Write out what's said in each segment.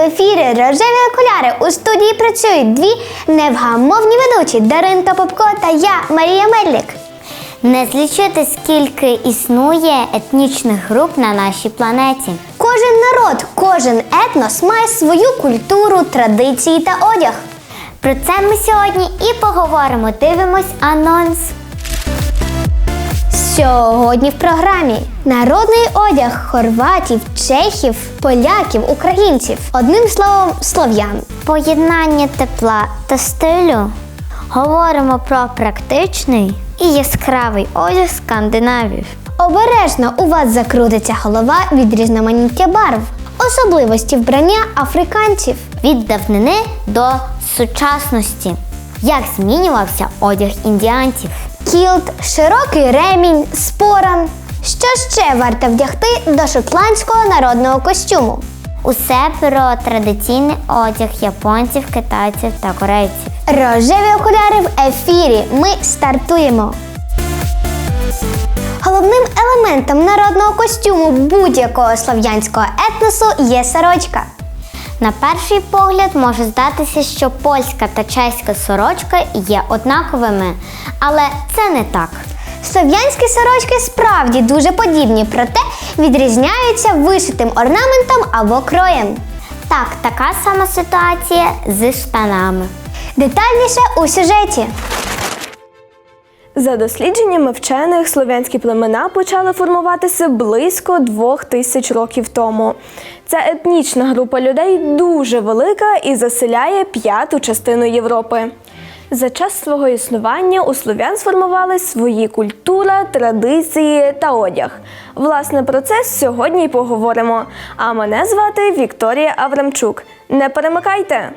Ефірі Рожеві окуляри. У студії працюють дві невгамовні ведучі Даринка Попко та я, Марія Мельник. Не злічити, скільки існує етнічних груп на нашій планеті. Кожен народ, кожен етнос має свою культуру, традиції та одяг. Про це ми сьогодні і поговоримо. Дивимось анонс. Сьогодні в програмі народний одяг хорватів, чехів, поляків, українців. Одним словом, слов'ян. Поєднання тепла та стилю. Говоримо про практичний і яскравий одяг скандинавів. Обережно у вас закрутиться голова від різноманіття барв, особливості вбрання африканців. Від давнини до сучасності. Як змінювався одяг індіанців? Кілт, широкий ремінь, споран. Що ще варто вдягти до шотландського народного костюму? Усе про традиційний одяг японців, китайців та корейців. Рожеві окуляри в ефірі. Ми стартуємо. Головним елементом народного костюму будь-якого слов'янського етносу є сорочка. На перший погляд може здатися, що польська та чеська сорочка є однаковими, але це не так. Слов'янські сорочки справді дуже подібні, проте відрізняються вишитим орнаментом або кроєм. Так, така сама ситуація з штанами. Детальніше у сюжеті. За дослідженнями вчених, слов'янські племена почали формуватися близько двох тисяч років тому. Ця етнічна група людей дуже велика і заселяє п'яту частину Європи. За час свого існування у слов'ян сформувались свої культура, традиції та одяг. Власне, про це сьогодні й поговоримо. А мене звати Вікторія Аврамчук. Не перемикайте!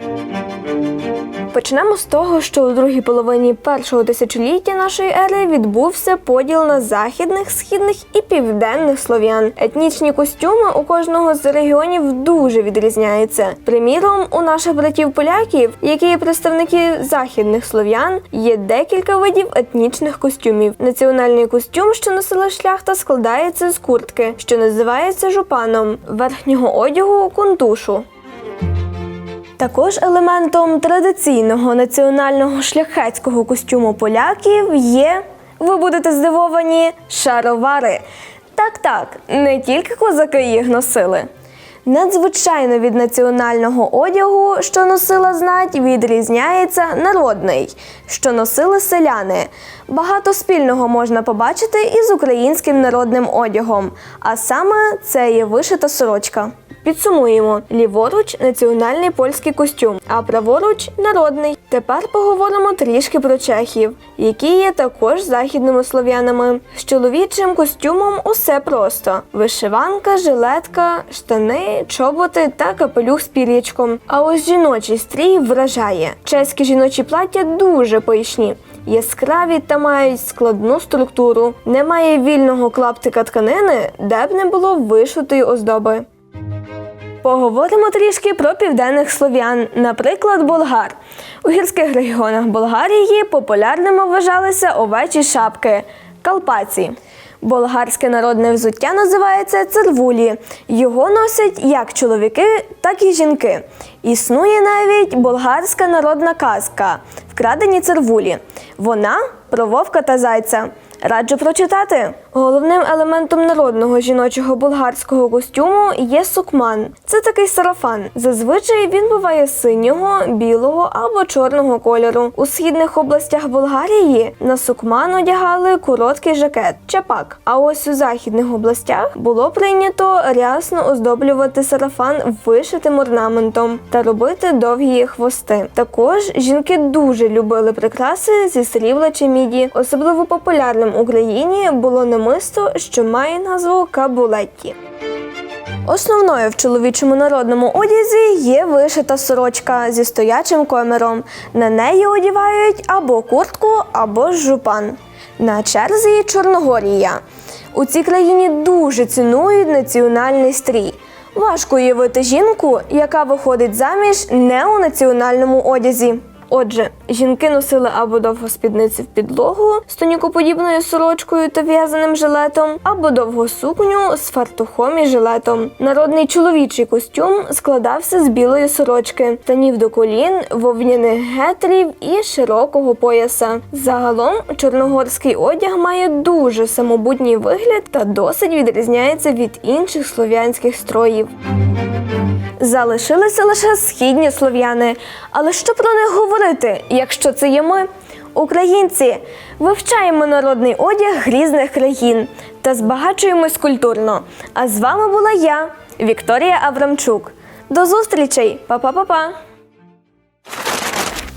Почнемо з того, що у другій половині першого тисячоліття нашої ери відбувся поділ на західних, східних і південних слов'ян. Етнічні костюми у кожного з регіонів дуже відрізняються. Приміром, у наших братів-поляків, які є представники західних слов'ян, є декілька видів етнічних костюмів. Національний костюм, що носила шляхта, складається з куртки, що називається жупаном, верхнього одягу кунтушу. Також елементом традиційного національного шляхетського костюму поляків є, ви будете здивовані, шаровари. Так, так, не тільки козаки їх носили. Надзвичайно від національного одягу, що носила знать, відрізняється народний, що носили селяни. Багато спільного можна побачити із українським народним одягом, а саме це є вишита сорочка. Підсумуємо: ліворуч національний польський костюм, а праворуч народний. Тепер поговоримо трішки про чехів, які є також західними слов'янами. З чоловічим костюмом усе просто: вишиванка, жилетка, штани, чоботи та капелюх з пір'ячком. А ось жіночий стрій вражає. Чеські жіночі плаття дуже пишні. Яскраві та мають складну структуру. Немає вільного клаптика тканини, де б не було вишитої оздоби. Поговоримо трішки про південних слов'ян, наприклад, болгар. У гірських регіонах Болгарії популярними вважалися овечі шапки калпаці. Болгарське народне взуття називається цервулі. Його носять як чоловіки, так і жінки. Існує навіть болгарська народна казка Вкрадені цервулі. Вона про вовка та зайця. Раджу прочитати. Головним елементом народного жіночого болгарського костюму є сукман. Це такий сарафан. Зазвичай він буває синього, білого або чорного кольору. У східних областях Болгарії на сукман одягали короткий жакет чапак. А ось у західних областях було прийнято рясно оздоблювати сарафан вишитим орнаментом та робити довгі хвости. Також жінки дуже любили прикраси зі срібла чи міді. Особливо популярним Україні було намисто, що має назву кабулетті. Основною в чоловічому народному одязі є вишита сорочка зі стоячим коміром. На неї одягають або куртку, або жупан. На черзі Чорногорія. У цій країні дуже цінують національний стрій. Важко уявити жінку, яка виходить заміж не у національному одязі. Отже, жінки носили або довгу спідниці в підлогу з тонікоподібною сорочкою та в'язаним жилетом, або довгу сукню з фартухом і жилетом. Народний чоловічий костюм складався з білої сорочки, танів до колін, вовняних гетрів і широкого пояса. Загалом чорногорський одяг має дуже самобутній вигляд та досить відрізняється від інших слов'янських строїв. Залишилися лише східні слов'яни. Але що про них говорити, якщо це є ми? Українці вивчаємо народний одяг різних країн та збагачуємось культурно. А з вами була я, Вікторія Абрамчук. До зустрічей, Па-па-па-па!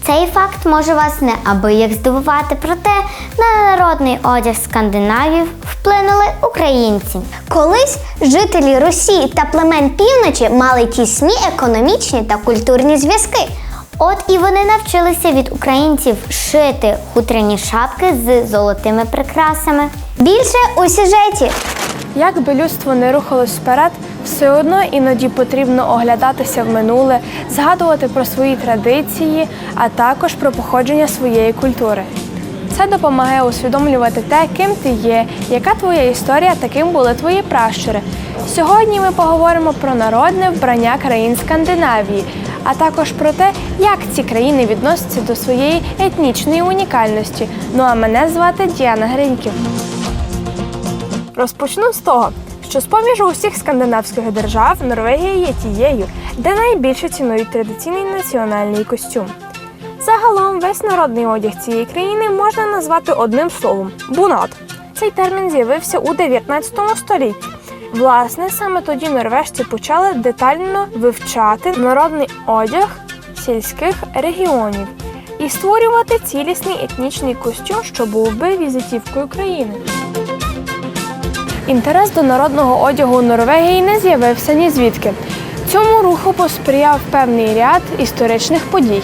Цей факт може вас неабияк здивувати, проте на народний одяг скандинавів вплинули українці. Колись жителі Росії та племен півночі мали тісні економічні та культурні зв'язки. От і вони навчилися від українців шити хутряні шапки з золотими прикрасами. Більше у сюжеті. Як би людство не рухалось вперед, все одно іноді потрібно оглядатися в минуле, згадувати про свої традиції, а також про походження своєї культури. Це допомагає усвідомлювати те, ким ти є, яка твоя історія та ким були твої пращури. Сьогодні ми поговоримо про народне вбрання країн Скандинавії, а також про те, як ці країни відносяться до своєї етнічної унікальності. Ну а мене звати Діана Гриньків. Розпочну з того, що з-поміж усіх скандинавських держав Норвегія є тією, де найбільше цінують традиційний національний костюм. Весь народний одяг цієї країни можна назвати одним словом бунат. Цей термін з'явився у 19 столітті. Власне, саме тоді норвежці почали детально вивчати народний одяг сільських регіонів і створювати цілісний етнічний костюм, що був би візитівкою країни. Інтерес до народного одягу Норвегії не з'явився ні звідки. Цьому руху посприяв певний ряд історичних подій.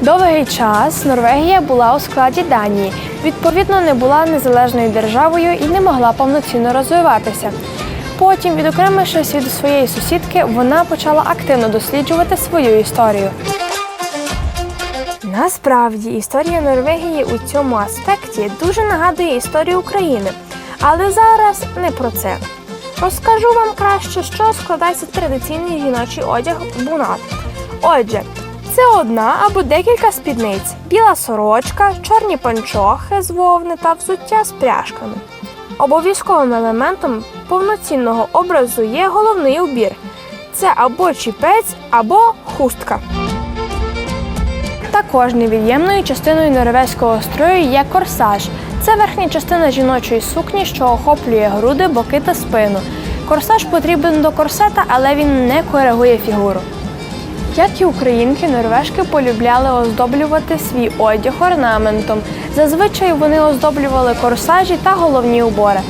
Довгий час Норвегія була у складі Данії, відповідно, не була незалежною державою і не могла повноцінно розвиватися. Потім, відокремившись від своєї сусідки, вона почала активно досліджувати свою історію. Насправді історія Норвегії у цьому аспекті дуже нагадує історію України. Але зараз не про це. Розкажу вам краще, що складається традиційний жіночий одяг бунат. Отже, це одна або декілька спідниць, біла сорочка, чорні панчохи з вовни та взуття з пряжками. Обов'язковим елементом повноцінного образу є головний убір. Це або чіпець, або хустка. Також невід'ємною частиною норвезького строю є корсаж. Це верхня частина жіночої сукні, що охоплює груди, боки та спину. Корсаж потрібен до корсета, але він не коригує фігуру. Як і українки, норвежки полюбляли оздоблювати свій одяг орнаментом. Зазвичай вони оздоблювали корсажі та головні убори.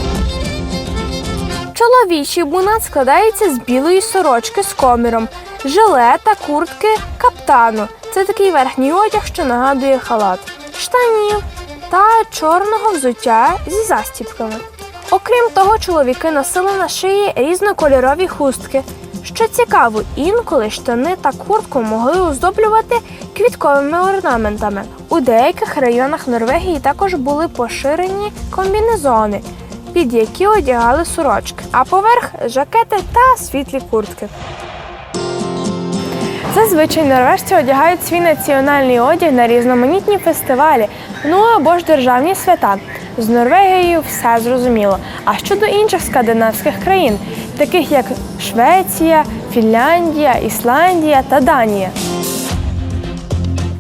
Чоловічий бунат складається з білої сорочки з коміром, жилета, куртки, каптану. Це такий верхній одяг, що нагадує халат, штанів та чорного взуття зі застіпками. Окрім того, чоловіки носили на шиї різнокольорові хустки. Що цікаво, інколи штани та куртку могли оздоблювати квітковими орнаментами. У деяких районах Норвегії також були поширені комбінезони, під які одягали сорочки, а поверх жакети та світлі куртки. Зазвичай норвежці одягають свій національний одяг на різноманітні фестивалі, ну або ж державні свята. З Норвегією все зрозуміло. А щодо інших скандинавських країн, таких як Швеція, Фінляндія, Ісландія та Данія.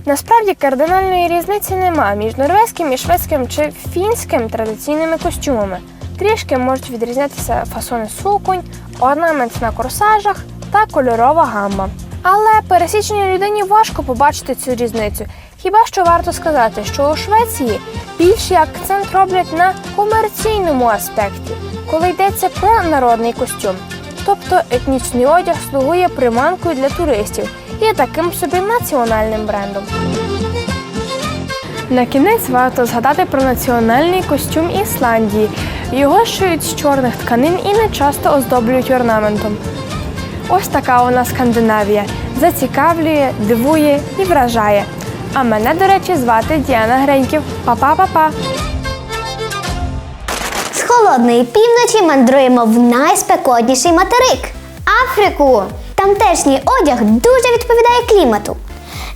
Насправді кардинальної різниці нема між норвезьким і шведським чи фінським традиційними костюмами. Трішки можуть відрізнятися фасони суконь, орнамент на корсажах та кольорова гамма. Але пересічній людині важко побачити цю різницю. Хіба що варто сказати, що у Швеції більший акцент роблять на комерційному аспекті, коли йдеться про народний костюм. Тобто етнічний одяг слугує приманкою для туристів і таким собі національним брендом. На кінець варто згадати про національний костюм Ісландії. Його шиють з чорних тканин і не часто оздоблюють орнаментом. Ось така у нас Скандинавія. Зацікавлює, дивує і вражає. А мене, до речі, звати Діана Греньків. Па-па-па-па! З холодної півночі мандруємо в найспекотніший материк. Африку! Тамтешній одяг дуже відповідає клімату.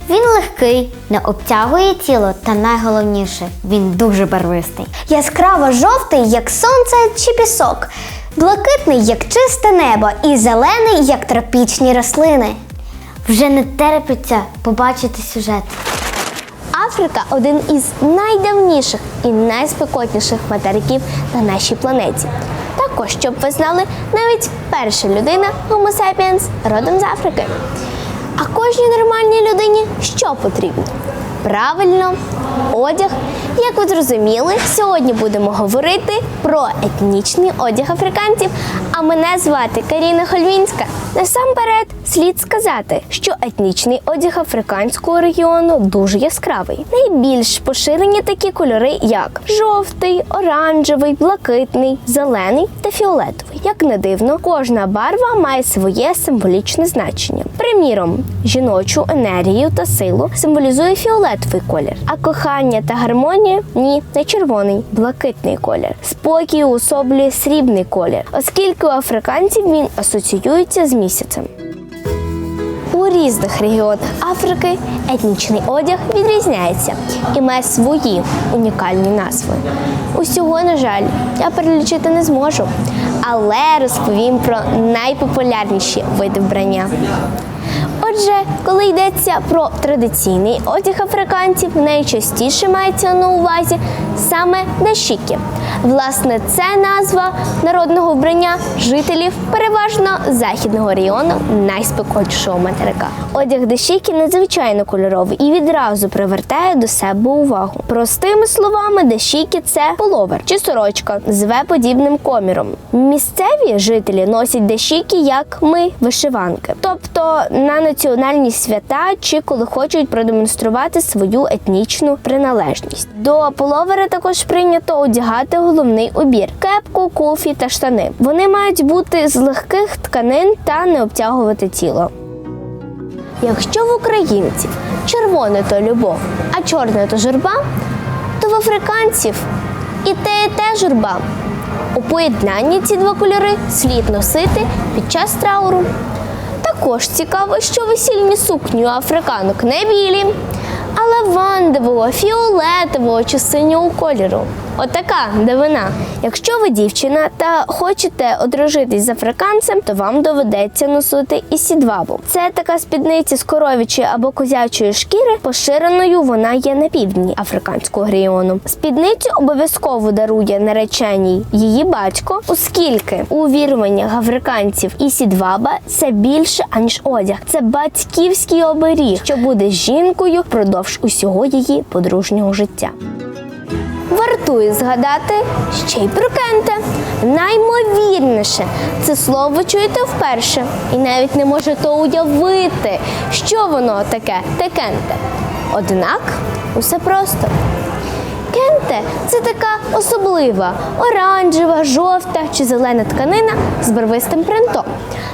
Він легкий, не обтягує тіло, та найголовніше, він дуже барвистий. Яскраво жовтий, як сонце чи пісок, блакитний, як чисте небо, і зелений, як тропічні рослини. Вже не терпиться побачити сюжет. Африка один із найдавніших і найспекотніших материків на нашій планеті. Також, щоб ви знали, навіть перша людина Homo sapiens родом з Африки. А кожній нормальній людині що потрібно? Правильно, одяг. Як ви зрозуміли, сьогодні будемо говорити про етнічний одяг африканців. Мене звати Каріна Хольвінська. Насамперед, слід сказати, що етнічний одяг африканського регіону дуже яскравий. Найбільш поширені такі кольори, як жовтий, оранжевий, блакитний, зелений та фіолетовий. Як не дивно, кожна барва має своє символічне значення. Приміром, жіночу енергію та силу символізує фіолетовий колір, а кохання та гармонія ні, не червоний, блакитний колір. Спокій уособлює срібний колір, оскільки африканців він асоціюється з місяцем. У різних регіонах Африки етнічний одяг відрізняється і має свої унікальні назви. Усього, на жаль, я перелічити не зможу, але розповім про найпопулярніші види вбрання. Отже, коли йдеться про традиційний одяг африканців, найчастіше мається на увазі саме дашіки. Власне, це назва народного вбрання жителів переважно західного району найспекотнішого материка. Одяг дашіки надзвичайно кольоровий і відразу привертає до себе увагу. Простими словами, дашіки – це половер чи сорочка з В-подібним коміром. Місцеві жителі носять дашіки, як ми вишиванки, тобто на національні свята чи коли хочуть продемонструвати свою етнічну приналежність. До половера також прийнято одягати головний убір: кепку, куфі та штани. Вони мають бути з легких тканин та не обтягувати тіло. Якщо в українців червоне то любов, а чорне то журба, то в африканців і те, і те журба. У поєднанні ці два кольори слід носити під час трауру. Також цікаво, що весільні сукні у африканок не білі, а лавандового, фіолетового чи синього кольору. Отака дивина. Якщо ви дівчина та хочете одружитись з африканцем, то вам доведеться носити і сідвабу. Це така спідниця з коров'ячої або козячої шкіри. Поширеною вона є на півдні африканського регіону. Спідницю обов'язково дарує нареченій її батько, оскільки у віруваннях африканців і сідваба це більше аніж одяг. Це батьківський оберіг, що буде жінкою впродовж усього її подружнього життя. Вартує згадати ще й про кенте. Наймовірніше, це слово чуєте вперше, і навіть не можете уявити, що воно таке те кенте. Однак усе просто. Кенте це така особлива оранжева, жовта чи зелена тканина з барвистим принтом.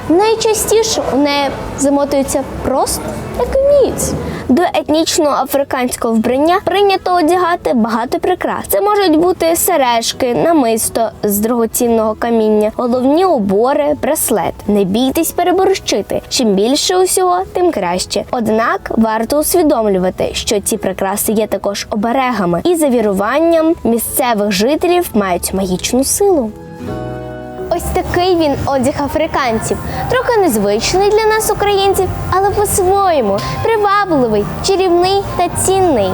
Найчастіше у неї замотуються просто як вміють. До етнічного африканського вбрання прийнято одягати багато прикрас. Це можуть бути сережки, намисто з дорогоцінного каміння, головні убори, браслет. Не бійтесь переборщити. Чим більше усього, тим краще. Однак варто усвідомлювати, що ці прикраси є також оберегами і за віруванням місцевих жителів мають магічну силу. Ось такий він одяг африканців. Трохи незвичний для нас, українців, але по-своєму привабливий, чарівний та цінний.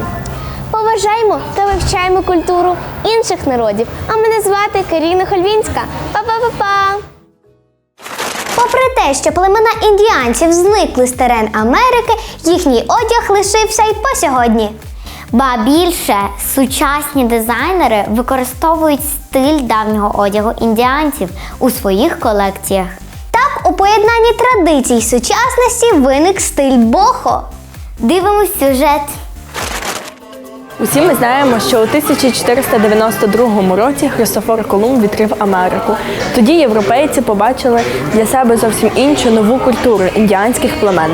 Поважаємо та вивчаємо культуру інших народів. А мене звати Каріна Хольвінська. Па-па-па-па! Попри те, що племена індіанців зникли з терен Америки, їхній одяг лишився й по сьогодні. Ба більше сучасні дизайнери використовують стиль давнього одягу індіанців у своїх колекціях. Так, у поєднанні традицій сучасності виник стиль бохо. Дивимось сюжет. Усі ми знаємо, що у 1492 році Христофор Колумб відкрив Америку. Тоді європейці побачили для себе зовсім іншу нову культуру індіанських племен.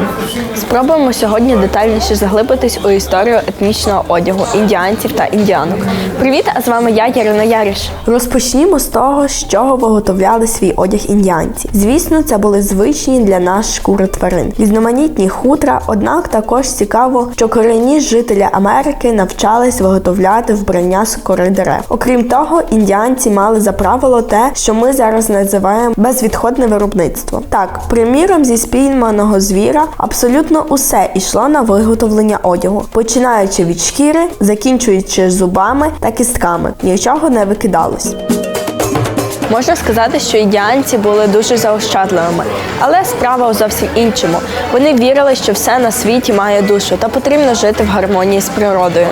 Спробуємо сьогодні детальніше заглибитись у історію етнічного одягу індіанців та індіанок. Привіт, а з вами я, Ярина Яриш. Розпочнімо з того, з чого виготовляли свій одяг індіанці. Звісно, це були звичні для нас шкури тварин, різноманітні хутра, однак також цікаво, що корінні жителі Америки навчались виготовляти вбрання з кори дерев. Окрім того, індіанці мали за правило те, що ми зараз називаємо безвідходне виробництво. Так, приміром, зі спійманого звіра абсолютно усе йшло на виготовлення одягу, починаючи від шкіри, закінчуючи зубами та кістками. Нічого не викидалось. Можна сказати, що індіанці були дуже заощадливими, але справа у зовсім іншому. Вони вірили, що все на світі має душу та потрібно жити в гармонії з природою.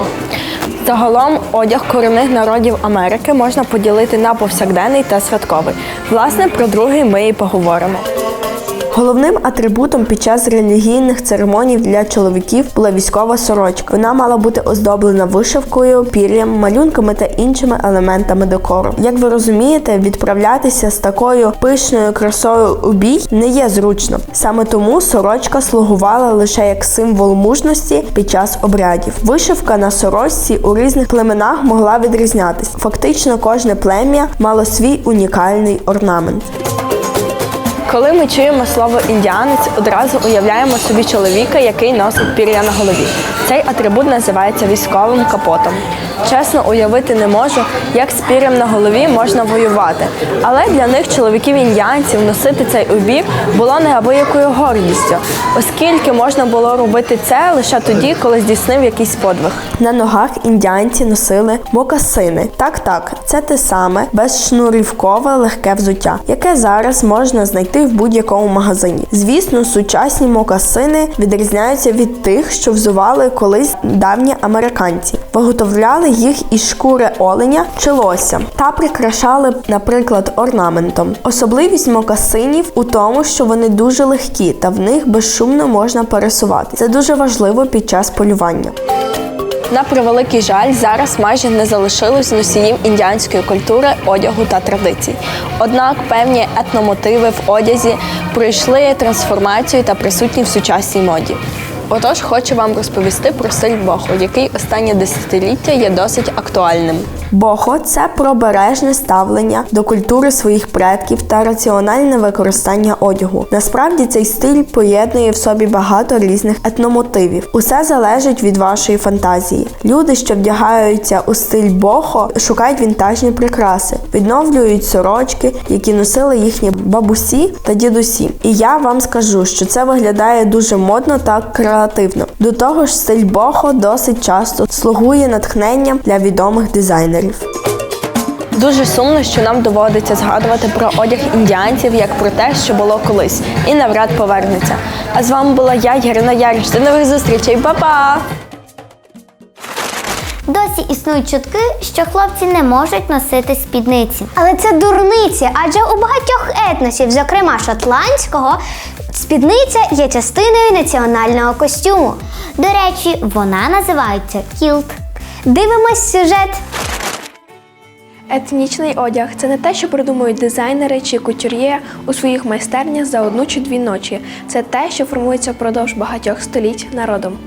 Загалом одяг корінних народів Америки можна поділити на повсякденний та святковий. Власне, про другий ми і поговоримо. Головним атрибутом під час релігійних церемоній для чоловіків була військова сорочка. Вона мала бути оздоблена вишивкою, пір'ям, малюнками та іншими елементами декору. Як ви розумієте, відправлятися з такою пишною красою у бій не є зручно. Саме тому сорочка слугувала лише як символ мужності під час обрядів. Вишивка на сорочці у різних племенах могла відрізнятись. Фактично, кожне плем'я мало свій унікальний орнамент. Коли ми чуємо слово індіанець, одразу уявляємо собі чоловіка, який носить пір'я на голові. Цей атрибут називається військовим капотом. Чесно уявити не можу, як з пір'ям на голові можна воювати. Але для них чоловіків індіанців носити цей убір було неабиякою гордістю, оскільки можна було робити це лише тоді, коли здійснив якийсь подвиг. На ногах індіанці носили мокасини. Так, так, це те саме безшнурівкове легке взуття, яке зараз можна знайти в будь-якому магазині. Звісно, сучасні мокасини відрізняються від тих, що взували колись давні американці. Виготовляли їх із шкури оленя чи лося та прикрашали, наприклад, орнаментом. Особливість мокасинів у тому, що вони дуже легкі та в них безшумно можна пересувати. Це дуже важливо під час полювання. На превеликий жаль, зараз майже не залишилось носіїв індіанської культури, одягу та традицій. Однак певні етномотиви в одязі пройшли трансформацію та присутні в сучасній моді. Отож, хочу вам розповісти про стиль бохо, який останнє десятиліття є досить актуальним. Бохо це пробережне ставлення до культури своїх предків та раціональне використання одягу. Насправді цей стиль поєднує в собі багато різних етномотивів. Усе залежить від вашої фантазії. Люди, що вдягаються у стиль бохо, шукають вінтажні прикраси, відновлюють сорочки, які носили їхні бабусі та дідусі. І я вам скажу, що це виглядає дуже модно та креативно. До того ж, стиль бохо досить часто слугує натхненням для відомих дизайнерів. Дуже сумно, що нам доводиться згадувати про одяг індіанців як про те, що було колись, і навряд повернеться. А з вами була я, Ярина Яриш. До нових зустрічей, Па-па! Досі існують чутки, що хлопці не можуть носити спідниці. Але це дурниці, адже у багатьох етносів, зокрема шотландського, спідниця є частиною національного костюму. До речі, вона називається кілт. Дивимось сюжет. Етнічний одяг це не те, що придумують дизайнери чи кутюр'є у своїх майстернях за одну чи дві ночі. Це те, що формується впродовж багатьох століть народом.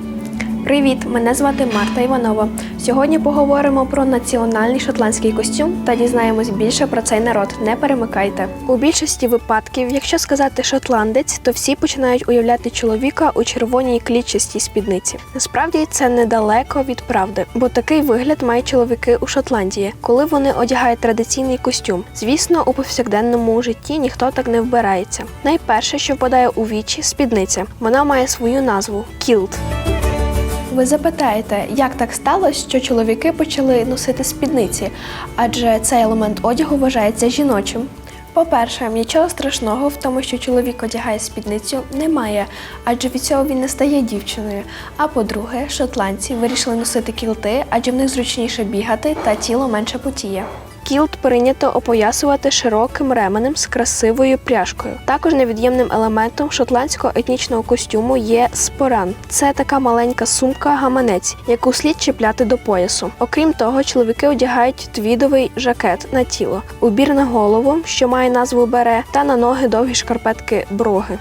Привіт! Мене звати Марта Іванова. Сьогодні поговоримо про національний шотландський костюм та дізнаємось більше про цей народ. Не перемикайте. У більшості випадків, якщо сказати шотландець, то всі починають уявляти чоловіка у червоній клітчастій спідниці. Насправді це недалеко від правди, бо такий вигляд мають чоловіки у Шотландії, коли вони одягають традиційний костюм. Звісно, у повсякденному житті ніхто так не вбирається. Найперше, що впадає у вічі, спідниця. Вона має свою назву кілт. Ви запитаєте, як так сталося, що чоловіки почали носити спідниці, адже цей елемент одягу вважається жіночим. По-перше, нічого страшного в тому, що чоловік одягає спідницю, немає, адже від цього він не стає дівчиною. А по-друге, шотландці вирішили носити кілти, адже в них зручніше бігати та тіло менше потіє. Кілт прийнято опоясувати широким ременем з красивою пряжкою. Також невід'ємним елементом шотландського етнічного костюму є споран. Це така маленька сумка-гаманець, яку слід чіпляти до поясу. Окрім того, чоловіки одягають твідовий жакет на тіло, убір на голову, що має назву бере, та на ноги довгі шкарпетки броги.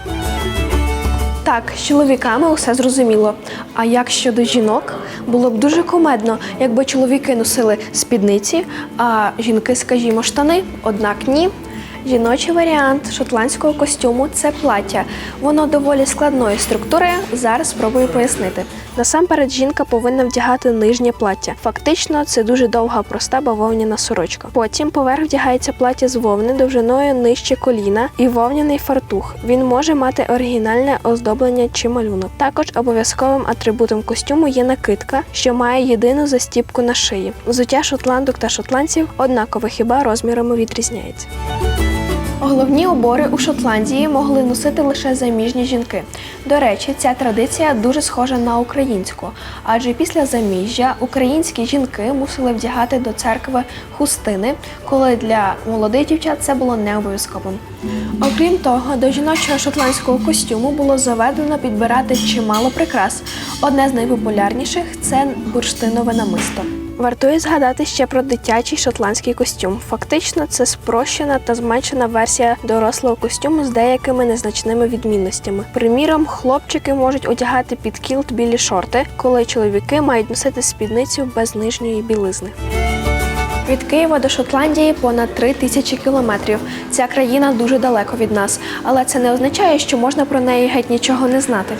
Так, з чоловіками усе зрозуміло. А як щодо жінок, було б дуже комедно, якби чоловіки носили спідниці, а жінки, скажімо, штани. Однак ні. Жіночий варіант шотландського костюму це плаття. Воно доволі складної структури. Зараз спробую пояснити. Насамперед, жінка повинна вдягати нижнє плаття. Фактично, це дуже довга, проста бавовняна сорочка. Потім поверх вдягається плаття з вовни довжиною нижче коліна і вовняний фартух. Він може мати оригінальне оздоблення чи малюнок. Також обов'язковим атрибутом костюму є накидка, що має єдину застіпку на шиї. Взуття шотландок та шотландців однаково хіба розмірами відрізняється. Головні убори у Шотландії могли носити лише заміжні жінки. До речі, ця традиція дуже схожа на українську, адже після заміжжя українські жінки мусили вдягати до церкви хустини, коли для молодих дівчат це було не обов'язковим. Окрім того, до жіночого шотландського костюму було заведено підбирати чимало прикрас. Одне з найпопулярніших це бурштинове намисто. Вартує згадати ще про дитячий шотландський костюм. Фактично, це спрощена та зменшена версія дорослого костюму з деякими незначними відмінностями. Приміром, хлопчики можуть одягати під кілт білі шорти, коли чоловіки мають носити спідницю без нижньої білизни. Від Києва до Шотландії понад 3 тисячі кілометрів. Ця країна дуже далеко від нас, але це не означає, що можна про неї геть нічого не знати.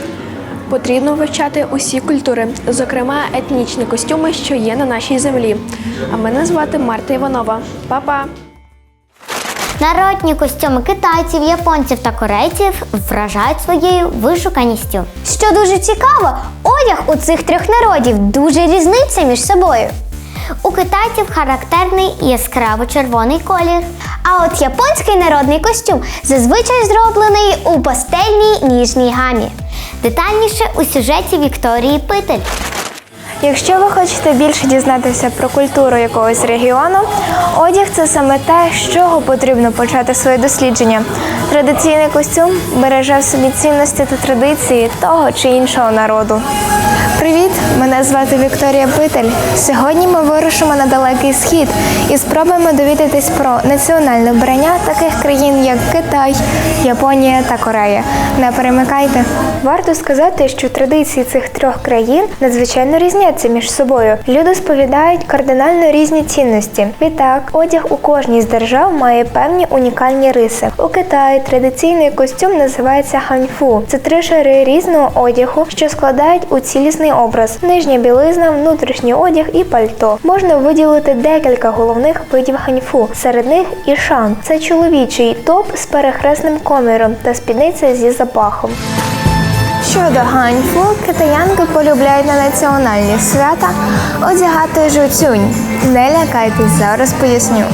Потрібно вивчати усі культури, зокрема етнічні костюми, що є на нашій землі. А мене звати Марта Іванова. Па-па! Народні костюми китайців, японців та корейців вражають своєю вишуканістю. Що дуже цікаво, одяг у цих трьох народів дуже різниця між собою. У китайців характерний яскраво-червоний колір. А от японський народний костюм зазвичай зроблений у пастельній ніжній гамі. Детальніше у сюжеті Вікторії Питель. Якщо ви хочете більше дізнатися про культуру якогось регіону, одяг це саме те, з чого потрібно почати своє дослідження. Традиційний костюм береже в собі цінності та традиції того чи іншого народу. Привіт! Мене звати Вікторія Питель. Сьогодні ми вирушимо на далекий схід і спробуємо довідатись про національне вбрання таких країн, як Китай, Японія та Корея. Не перемикайте. Варто сказати, що традиції цих трьох країн надзвичайно різняться між собою. Люди сповідають кардинально різні цінності. Відтак, одяг у кожній з держав має певні унікальні риси. У Китаї традиційний костюм називається ханьфу. Це три шари різного одягу, що складають у цілісний образ: нижня білизна, внутрішній одяг і пальто. Можна виділити декілька головних видів ханьфу. Серед них і шан. Це чоловічий топ з перехресним коміром та спідниця зі запахом. Щодо ганьфу, китаянки полюбляють на національні свята одягати жуцюнь. Не лякайтесь, зараз поясню.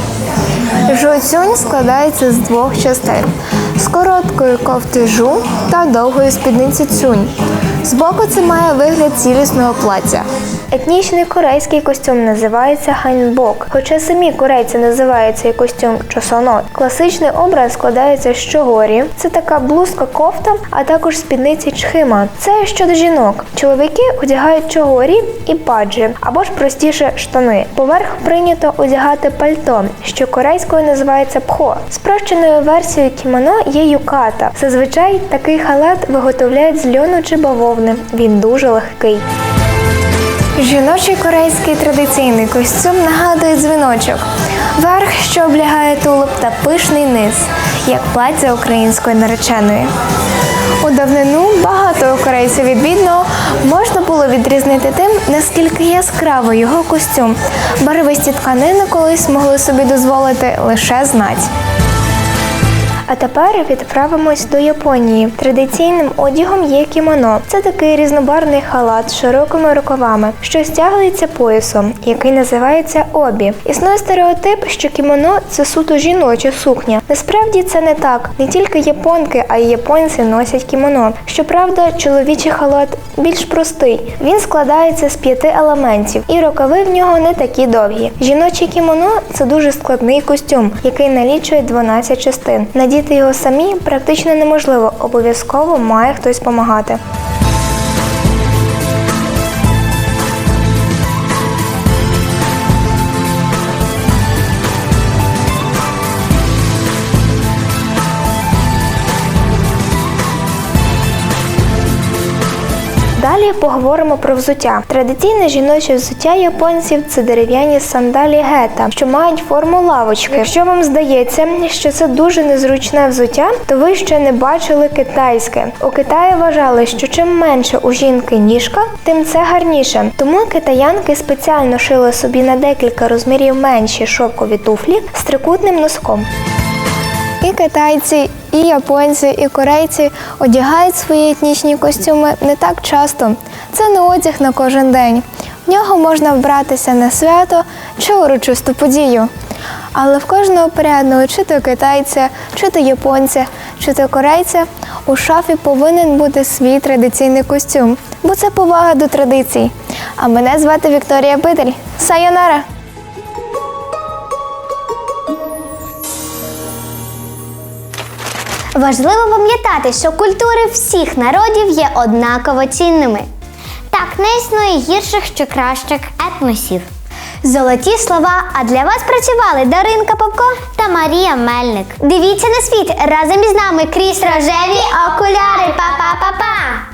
Жуцюнь складається з двох частин: з короткої кофти жу та довгої спідниці цюнь. Збоку це має вигляд цілісного плаття. Етнічний корейський костюм називається ханьбок, хоча самі корейці називають цей костюм чосонот. Класичний образ складається з чогорі. Це така блузка кофта, а також спідниці чхима. Це щодо жінок. Чоловіки одягають чогорі і паджі, або ж простіше штани. Поверх прийнято одягати пальто, що корейською називається пхо. Спрощеною версією кімоно є юката. Зазвичай такий халат виготовляють з льону чи бавовни. Він дуже легкий. Жіночий корейський традиційний костюм нагадує дзвіночок. Верх, що облягає тулуб та пишний низ, як плаття української нареченої. У давнину багато корейців від можна було відрізнити тим, наскільки яскраво його костюм. Барвисті тканини колись могли собі дозволити лише знать. А тепер відправимось до Японії. Традиційним одягом є кімоно. Це такий різнобарний халат з широкими рукавами, що стягується поясом, який називається обі. Існує стереотип, що кімоно це суто жіноча сукня. Насправді це не так. Не тільки японки, а й японці носять кімоно. Щоправда, чоловічий халат більш простий. Він складається з п'яти елементів, і рукави в нього не такі довгі. Жіноче кімоно це дуже складний костюм, який налічує 12 частин. Надіти його самі практично неможливо, обов'язково має хтось допомагати. Далі поговоримо про взуття. Традиційне жіноче взуття японців це дерев'яні сандалі гета, що мають форму лавочки. Якщо вам здається, що це дуже незручне взуття, то ви ще не бачили китайське. У Китаї вважали, що чим менше у жінки ніжка, тим це гарніше. Тому китаянки спеціально шили собі на декілька розмірів менші шовкові туфлі з трикутним носком. І китайці, і японці, і корейці одягають свої етнічні костюми не так часто. Це не одяг на кожен день. В нього можна вбратися на свято чи урочисту подію. Але в кожного порядного, чи то китайця, чи то японця, чи то корейця, у шафі повинен бути свій традиційний костюм, бо це повага до традицій. А мене звати Вікторія Битель. Сайонара! Важливо пам'ятати, що культури всіх народів є однаково цінними. Так, не існує гірших чи кращих етносів. Золоті слова, а для вас працювали Даринка Попко та Марія Мельник. Дивіться на світ разом із нами крізь рожеві окуляри. Па-па-па-па!